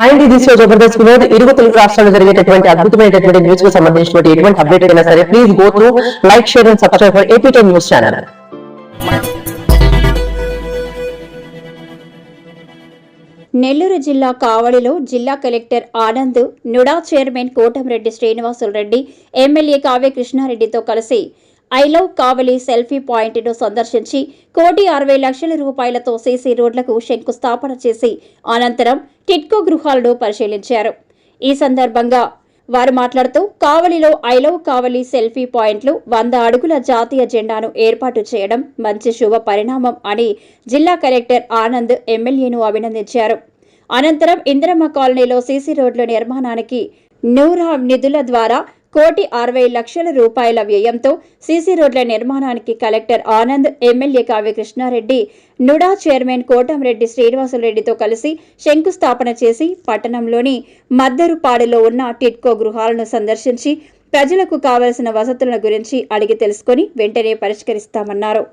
And ఇది జబర్దస్త్ వినోద్ ఇరుగు తెలుగు రాష్ట్రాల్లో జరిగేటటువంటి అద్భుతమైనటువంటి న్యూస్కు సంబంధించినటువంటి ఎటువంటి అప్డేట్ అయినా సరే please go through like share and subscribe for AP news channel Nellore జిల్లా కావలిలో జిల్లా collector Anand NUDA chairman Kotamreddy Srinivasulu Reddy MLA Kavya కృష్ణారెడ్డితో కలిసి ఐ లవ్ కావలి సెల్ఫీ పాయింట్ను సందర్శించి కోటి అరవై లక్షల రూపాయలతో సీసీ రోడ్లకు శంకుస్థాపన చేసి అనంతరం టిట్కో గృహాలను పరిశీలించారు. ఈ సందర్భంగా వారు మాట్లాడుతూ కావలిలో ఐ లవ్ కావలి సెల్ఫీ పాయింట్లు వంద అడుగుల జాతీయ జెండాను ఏర్పాటు చేయడం మంచి శుభ పరిణామం అని జిల్లా కలెక్టర్ ఆనంద్ ఎమ్మెల్యేను అభినందించారు. అనంతరం ఇందిరమ్మ కాలనీలో సీసీ రోడ్ల నిర్మాణానికి నూరా నిధుల ద్వారా కోటి అరవై లక్షల రూపాయల వ్యయంతో సీసీ రోడ్ల నిర్మాణానికి collector Anand MLA Kavya Krishna Reddy NUDA chairman Kotamreddy శ్రీనివాసులరెడ్డితో కలిసి శంకుస్థాపన చేసి పట్టణంలోని మద్దరుపాడులో ఉన్న టిట్కో గృహాలను సందర్శించి ప్రజలకు కావలసిన వసతుల గురించి అడిగి తెలుసుకొని వెంటనే పరిష్కరిస్తామన్నారు.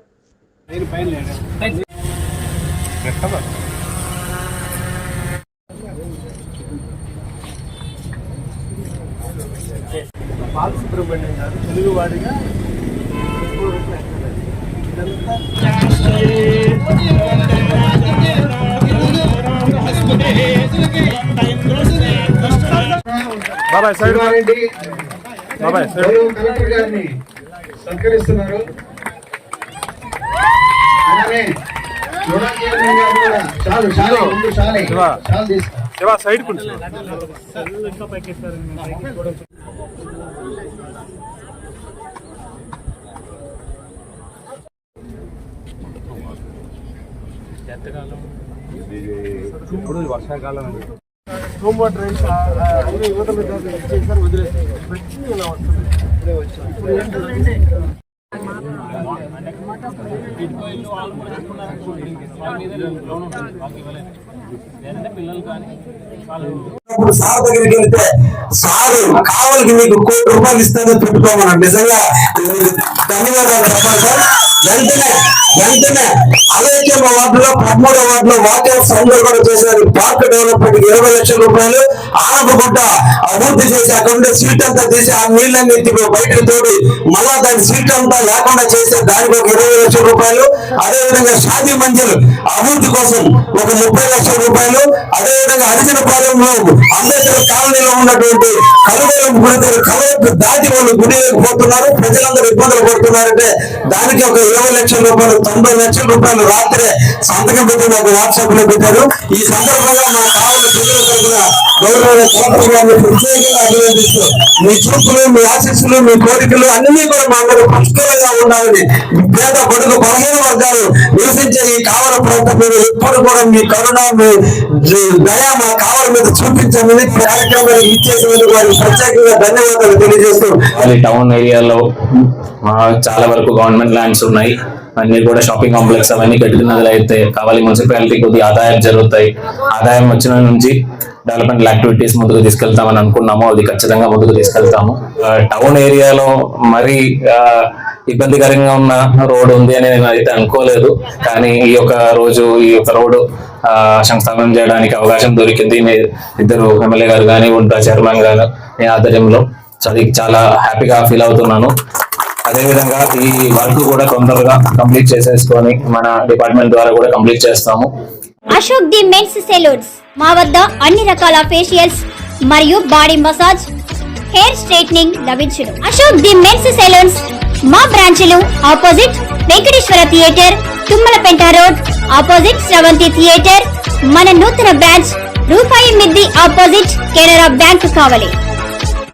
బాలసుబ్రహ్మణ్యం గారు తెలుగువాడిగా ఇదంతా బాబాయ్ సైడ్ బాబాయ్ కలెక్టర్ గారిని సత్కరిస్తున్నారు అలానే చాలు చాలు చాలే. తీసుకో. సైడ్ కొంచెం ఇప్పుడు వర్షాకాలం అండి. చేశారు ప్రతి ఇలా వస్తుంది. ఇప్పుడే వచ్చాం ఇప్పుడు ఏంటంటే ఇప్పుడు సార్ దగ్గరికి వెళ్తే సారు కావాలకి మీకు కోటి రూపాయలు ఇస్తానని పెట్టుకోమన్నాడు నిజంగా ధన్యవాదాలు చెప్పాలి సార్. వెంటనే వెంటనే అలాగే పశ్చిమ వార్డులో పదమూడో వార్డులో వాటర్ సంఘం కూడా చేశారు? పార్క్ డెవలప్మెంట్ ఇరవై లక్షల రూపాయలు ఆనపగుట్ట అభివృద్ధి చేసి అక్కడ ఉండే సీట్ అంతా తీసి ఆ నీళ్ళని బయటకు తోడి మళ్ళా దాని సీట్ అంతా లేకుండా చేసే దానికి ఒక ఇరవై లక్షల రూపాయలు అదేవిధంగా షాదీ మందిర్ అభివృద్ధి కోసం ఒక ముప్పై లక్షల రూపాయలు అదేవిధంగా హరిజన పాలెంలో అంబేద్కర్ కాలనీలో ఉన్నటువంటి కలువల గుడి దగ్గర కలువకు దాటి వాళ్ళు గుడిలోకి పోతున్నారు ప్రజలందరూ ఇబ్బందులు పడుతున్నారంటే దానికి ఒక ఇరవై లక్షల రూపాయలు తొంభై లక్షల రూపాయలు రాత్రి సంతకం పెట్టి నాకు వాట్సాప్లో పెట్టారు. ఈ సందర్భంగా మా కావాలి ప్రజల తరఫున గౌరవ కలెక్టర్ గారిని ప్రత్యేకంగా అభినందిస్తూ మీ చూపులు మీ ఆశీస్సులు మీ కోరికలు అన్ని కూడా మా అందరూ పుష్కలంగా ఉండాలని పేద బడుగు బలహీన వర్గాలు నివసించే ఈ కావల ప్రాంతం మీద ఎప్పుడు కూడా మీ కరుణ మీ దయ మా కావల మీద చూపించమని కార్యక్రమాన్ని ఇచ్చేసినందుకు వారికి ప్రత్యేకంగా ధన్యవాదాలు తెలియజేస్తూ టౌన్ ఏరియాలో చాలా వరకు గవర్నమెంట్ ల్యాండ్స్ ఉన్నాయి. అన్ని కూడా షాపింగ్ కాంప్లెక్స్ అవన్నీ కట్టుకున్నది అయితే కావాలి. మున్సిపాలిటీ కొద్ది ఆదాయం జరుగుతాయి. ఆదాయం వచ్చిన నుంచి డెవలప్మెంట్ యాక్టివిటీస్ ముందుకు తీసుకెళ్తామని అనుకున్నాము. అది ఖచ్చితంగా ముందుకు తీసుకెళ్తాము. టౌన్ ఏరియాలో మరి ఇబ్బందికరంగా ఉన్న రోడ్ ఉంది అని నేను అయితే అనుకోలేదు. కానీ ఈ యొక్క రోజు ఈ యొక్క రోడ్డు ఆ, శంకుస్థాపన చేయడానికి అవకాశం దొరికింది. మీ ఇద్దరు ఎమ్మెల్యే గారు కానీ ఉంటా చైర్మన్ గారు మీ ఆధ్వర్యంలో. సో అది చాలా హ్యాపీగా ఫీల్ అవుతున్నాను. అదేవిధంగా ఈ వర్క్ కూడా తొందరగా కంప్లీట్ చేసేసుకొని మన డిపార్ట్మెంట్ ద్వారా కూడా కంప్లీట్ చేస్తాము. Ashok the men's salons. మా వద్ద అన్ని రకాల ఫేషియల్స్ మరియు బాడీ మసాజ్ హెయిర్ స్ట్రైట్నింగ్ లభించును. Ashok the men's salons. మా బ్రాంచ్లు opposite Venkateswara theatre Tummalapenta road opposite Sravanthi theatre. మన నూతన బ్రాంచ్ రూపాయి మిద్ది ఆపోజిట్ కెనరా బ్యాంక్ కావాలి.